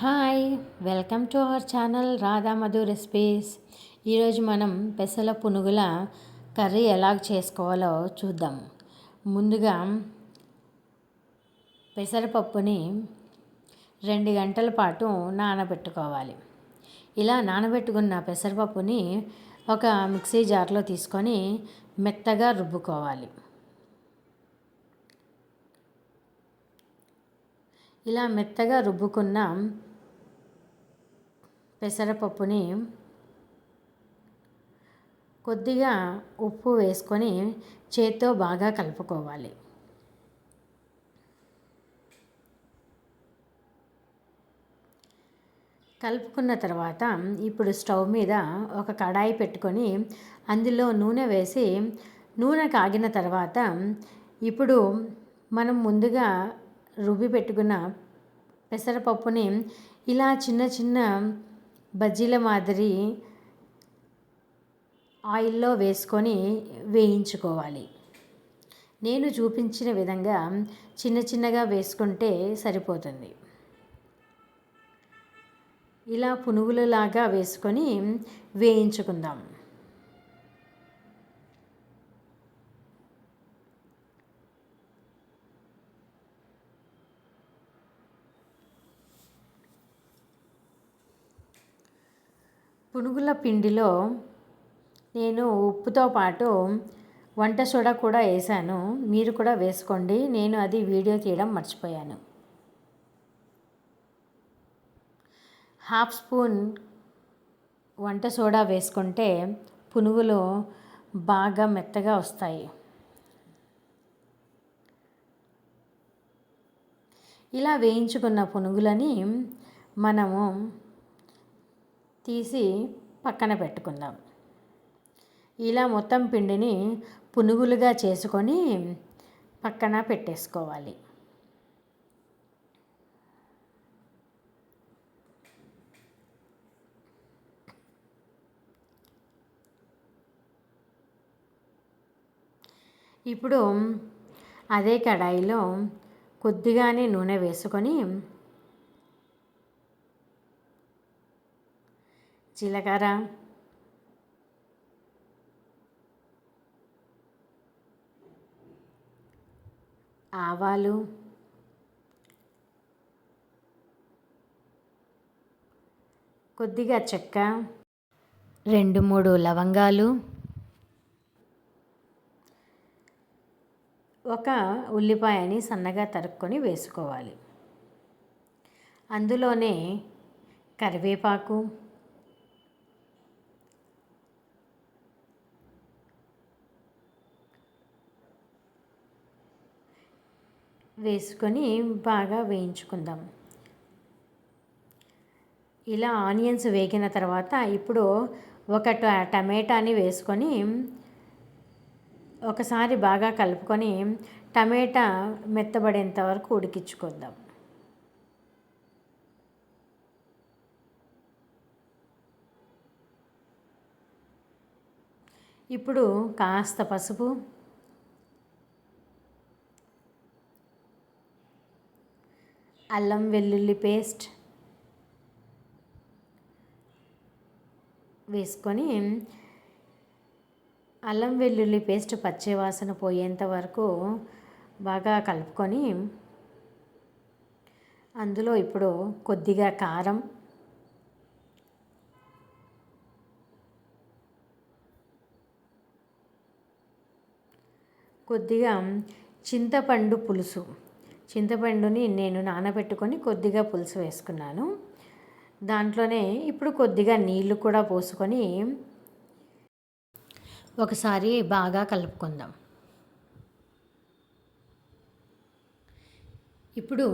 Hi welcome to our channel Radha Madhu recipes. ఈరోజు మనం పెసల పునుగుల curry ఎలా చేసుకోవాలో చూద్దాం. ముందుగా పెసరపప్పుని రెండు గంటల పాటు నానబెట్టుకోవాలి. ఇలా నానబెట్టుకున్న పెసరపప్పుని ఒక మిక్సీ జార్లో తీసుకొని మెత్తగా రుబ్బుకోవాలి. ఇలా మెత్తగా రుబ్బుకున్న పెసరపప్పుని కొద్దిగా ఉప్పు వేసుకొని చేత్తో బాగా కలుపుకోవాలి. కలుపుకున్న తర్వాత ఇప్పుడు స్టవ్ మీద ఒక కడాయి పెట్టుకొని అందులో నూనె వేసి నూనె కాగిన తర్వాత ఇప్పుడు మనం ముందుగా రుబ్బి పెట్టుకున్న పెసరపప్పుని ఇలా చిన్న చిన్న బజ్జీల మాదిరి ఆయిల్లో వేసుకొని వేయించుకోవాలి. నేను చూపించిన విధంగా చిన్న చిన్నగా వేసుకుంటే సరిపోతుంది. ఇలా పునుగులలాగా వేసుకొని వేయించుకుందాం. పునుగుల పిండిలో నేను ఉప్పుతో పాటు వంట సోడా కూడా వేసాను. మీరు కూడా వేసుకోండి. నేను అది వీడియో తీయడం మర్చిపోయాను. హాఫ్ స్పూన్ వంట సోడా వేసుకుంటే పునుగులు బాగా మెత్తగా వస్తాయి. ఇలా వేయించుకున్న పునుగులని మనము తీసి పక్కన పెట్టుకుందాం. ఇలా మొత్తం పిండిని పునుగులుగా చేసుకొని పక్కన పెట్టేసుకోవాలి. ఇప్పుడు అదే కడాయిలో కొద్దిగానే నూనె వేసుకొని జీలకర్ర. ఆవాలు. కొద్దిగా చెక్క. రెండు మూడు లవంగాలు. ఒక ఉల్లిపాయని సన్నగా తరుక్కొని వేసుకోవాలి. అందులోనే కరివేపాకు. వేసుకొని బాగా వేయించుకుందాం. ఇలా ఆనియన్స్ వేగిన తర్వాత ఇప్పుడు ఒక టమాటాని వేసుకొని ఒకసారి బాగా కలుపుకొని టమాటా మెత్తబడేంత వరకు ఉడికించుకుందాం. ఇప్పుడు కాస్త పసుపు అల్లం వెల్లుల్లి పేస్ట్ వేసుకొని అల్లం వెల్లుల్లి పేస్ట్ పచ్చివాసన పోయేంత వరకు బాగా కలుపుకొని అందులో ఇప్పుడు కొద్దిగా కారం కొద్దిగా చింతపండు పులుసు చింతపండుని నేను నానబెట్టుకొని కొద్దిగా పులుసు వేసుకున్నాను. దాంట్లోనే ఇప్పుడు కొద్దిగా నీళ్ళు కూడా పోసుకొని ఒకసారి బాగా కలుపుకుందాం. ఇప్పుడు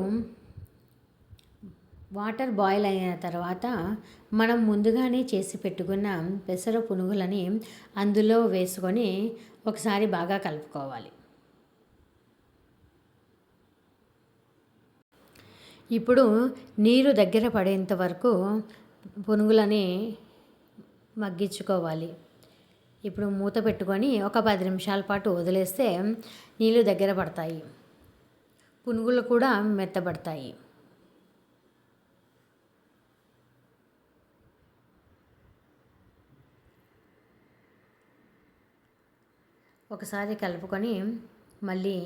వాటర్ బాయిల్ అయిన తర్వాత మనం ముందుగానే చేసి పెట్టుకున్న పెసర పునుగులని అందులో వేసుకొని ఒకసారి బాగా కలుపుకోవాలి. ఇప్పుడు నీరు దగ్గర పడేంత వరకు పునుగులని మగ్గించుకోవాలి. ఇప్పుడు మూత పెట్టుకొని ఒక పది నిమిషాల పాటు వదిలేస్తే నీళ్ళు దగ్గర పడతాయి. పునుగులు కూడా మెత్తబడతాయి. ఒకసారి కలుపుకొని మళ్ళీ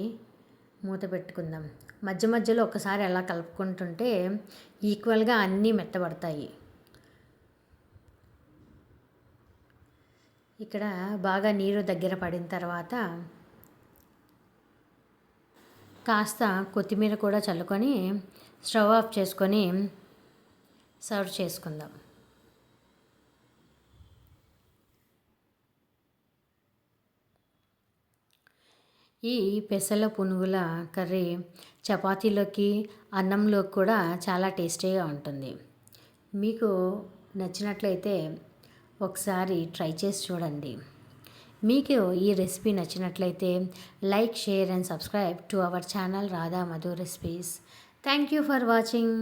మూత పెట్టుకుందాం. మధ్య మధ్యలో ఒకసారి అలా కలుపుకుంటుంటే ఈక్వల్గా అన్నీ మెత్తబడతాయి. ఇక్కడ బాగా నీరు దగ్గర పడిన తర్వాత కాస్త కొత్తిమీర కూడా చల్లుకొని స్టవ్ ఆఫ్ చేసుకొని సర్వ్ చేసుకుందాం. ఈ పెసల పునుగుల కర్రీ చపాతీలోకి అన్నంలోకి కూడా చాలా టేస్టీగా ఉంటుంది. మీకు నచ్చినట్లయితే ఒకసారి ట్రై చేసి చూడండి. మీకు ఈ రెసిపీ నచ్చినట్లయితే like share and subscribe to our channel Radha Madhu recipes. Thank you for watching.